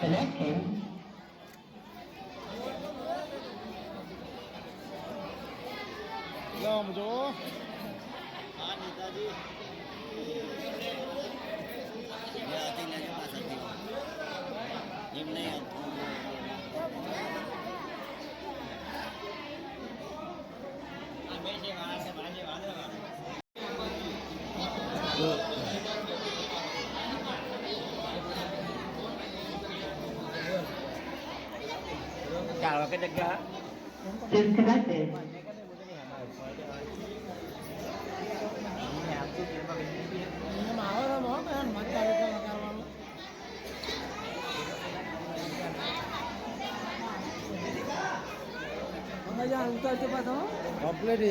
connecting. આમ જો ચાલો કે જગ્યા Disconnected. કમ્પ્લીટ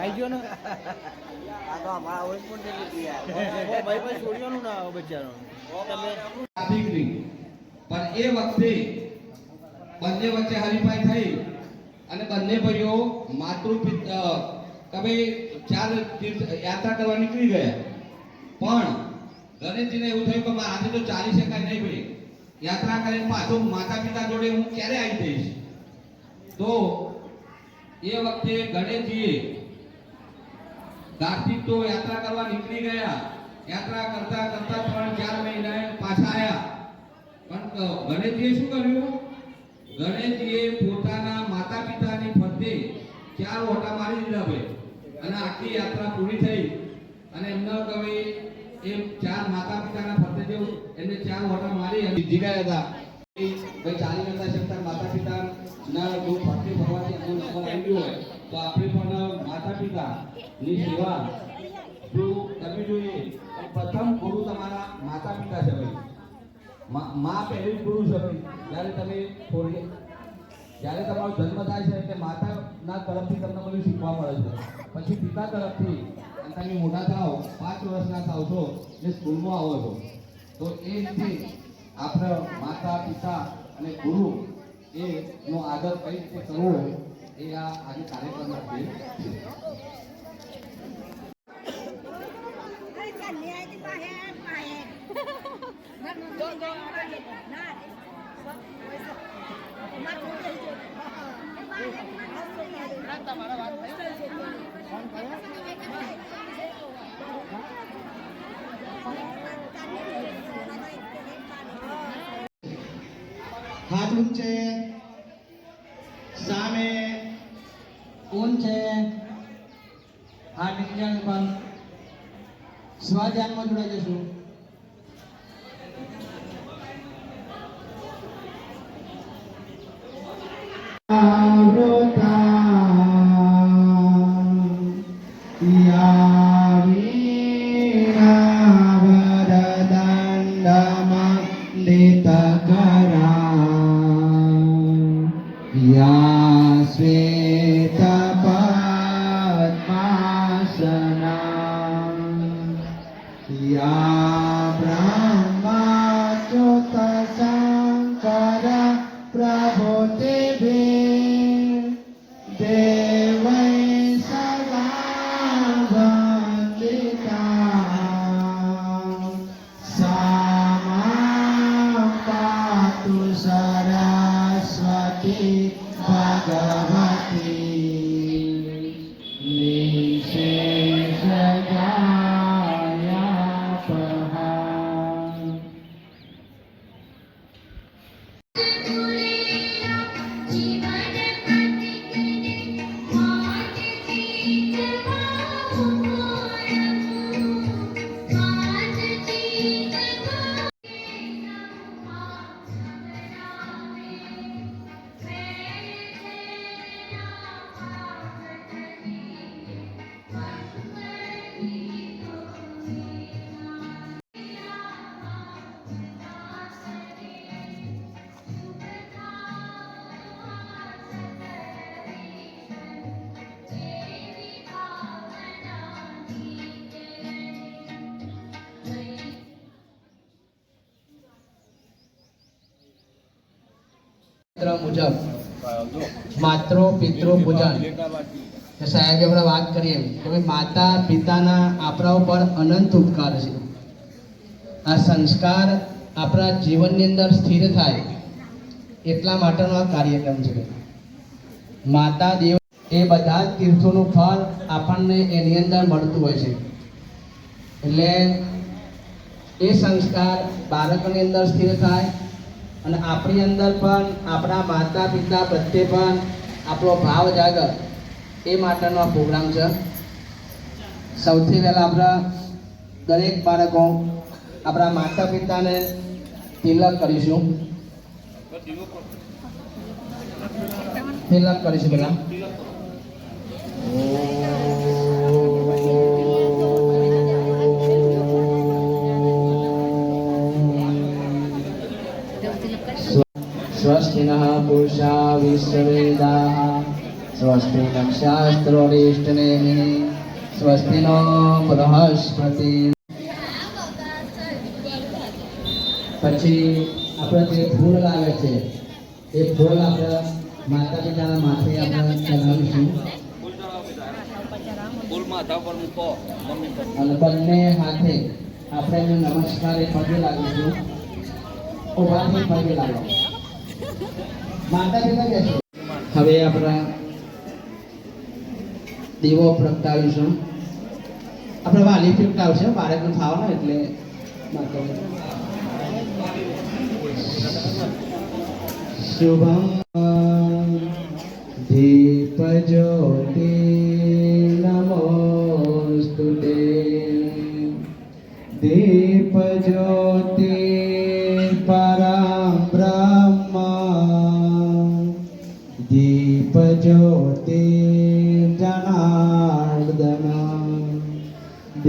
યાર ના ગયો ને? આ તો અમારા ઓળખ પણ નથી યાર. ભાઈ ભાઈ છોડ્યોનું ના આવે બચારો. તમે પણ એ વખતે બંને વચ્ચે હરીફાઈ થઈ અને બંને ભાઈઓ માતૃ તમે ચાર તીર્થ યાત્રા કરવા નીકળી ગયા. પણ ગણેશજીને એવું થયું કે આજે તો ચાલી શકાય નહીં ભાઈ. યાત્રા કરીને પાછો માતા પિતા જોડે હું ક્યારે આવી જઈશ? તો એ વખતે ગણેશજીએ કાર્તિક તો યાત્રા કરવા નીકળી ગયા. યાત્રા કરતા કરતા ત્રણ ચાર મહિના પાછા આવ્યા પણ ગણેશજીએ શું કર્યું? ગણેશજીએ પોતાના માતા પિતાની ફરતે ચાર ઓટા મારી દીધા ભાઈ. અને આખી યાત્રા પૂરી થઈ. અને એમનો કવિ એ ચાર માતા પિતાના ફરતે જે એમને ચાર ઓટા મારી જીતી ગયા હતા ભાઈ ચાલી નતા શકતા માતા પિતા ના જો ફરતે ફરવાથી એમનો નંબર હોય. તો આપણે પણ માતા પિતા ની સેવા જો કરવી જોઈએ પ્રથમ ગુરુ તમારા માતા પિતા છે ભાઈ. મા- પહેલી ગુરુ છે ભાઈ. જ્યારે તમે થોડી જ્યારે તમારો જન્મ થાય છે એટલે માતાના તરફથી તમને બધું શીખવા મળે છે. પછી પિતા તરફથી તમે મોટા થાઓ, પાંચ વર્ષના થાવ છો, એટલે સ્કૂલમાં આવો છો. તો એ રીતે આપણે માતા પિતા અને ગુરુ એ નો આદર કઈ રીતે કરવો એ આ આજે કાર્યક્રમમાં છે હાથ ઊંચે સામે ઊંચે હાથ નીચે પણ સ્વધ્યાનમાં જોડાઈ જશું. Bhagavati મુજબ, માતૃ, પિતૃ પૂજન સાહેબ આપણે વાત કરીએ એમ કે માતા પિતાના આપણા ઉપર અનંત ઉપકાર છે. આ સંસ્કાર આપણા જીવનની અંદર સ્થિર થાય એટલા માટેનો આ કાર્યક્રમ છે. માતા દેવ એ બધા જ તીર્થોનું ફળ આપણને એની અંદર મળતું હોય છે. એટલે એ સંસ્કાર બાળકોની અંદર સ્થિર થાય અને આપણી અંદર પણ, આપણા માતા પિતા પ્રત્યે પણ આપણો ભાવ જાગર એ માટેનો આ પ્રોગ્રામ છે. સૌથી પહેલાં આપણા દરેક બાળકો આપણા માતા પિતાને તિલક કરીશું. તિલક કરીશું પહેલાં. स्वस्ति नः पूषा विश्ववेदाः स्वस्ति नक्षास्त्रोरिष्टनेमिः स्वस्ति नो बृहस्पति પછી આપણે જે ફૂલ લાવે છે એ ફૂલ આપણે માતા પિતાના માથે આપણે ચડાવીશું અને બંને હાથે આપણે એમને નમસ્કાર એ પગે લાગીશું ઉભાથી પગે લાગો હવે આપણા દીવો પ્રગટાવીશું. આપણે વાલી પ્રગટાવશે બાળકનું થવાનું એટલે શુભમ દીપ જ્યોતિ નમોસ્તુ દીપ જ્યોતિ પરમ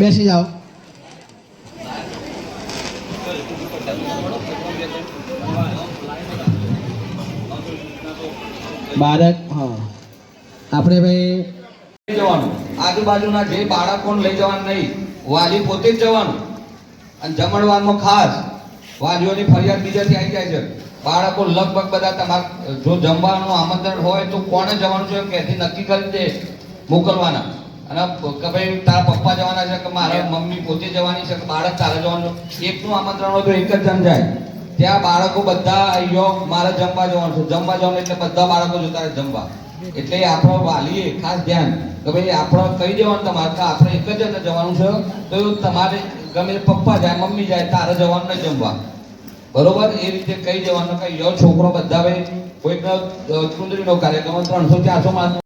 બેસી જાઓ. બાળક હા. આપણે ભાઈ આજુબાજુના જે બાળકોને લઈ જવાનું નહીં વાલી પોતે જ જવાનું. અને જમણવારમાં ખાસ વાલીઓની ફરિયાદ બીજાથી આવી જાય છે. બાળકો લગભગ બધા તમારા જો જમવાનું આમંત્રણ હોય તો કોને જવાનું છે ક્યાંથી નક્કી કરી દે મોકલવાના. અને કે ભાઈ તારા પપ્પા જવાના છે કે મારા મમ્મી પોતે જવાની છે કે બાળક તારે જવાનું એકનું આમંત્રણ હોય તો એક જ જણ જાય. ત્યાં બાળકો બધા અહીંયો મારે જમવા જવાનું છે. જમવા જવાનું એટલે બધા બાળકો જોતા જમવા. એટલે આપણો વાલીએ ખાસ ધ્યાન કે ભાઈ આપણે કહી દેવાનું તમારે કે આપણે એક જ જણને જવાનું છે, તો તમારે ગમે પપ્પા જાય, મમ્મી જાય, તારે જવાનું નહીં જમવા. બરોબર? એ રીતે કહી દેવાનું કે યો છોકરો બધા ભાઈ કોઈક ચૂંટણીનો કાર્યક્રમ ત્રણસો ચારસો માણસ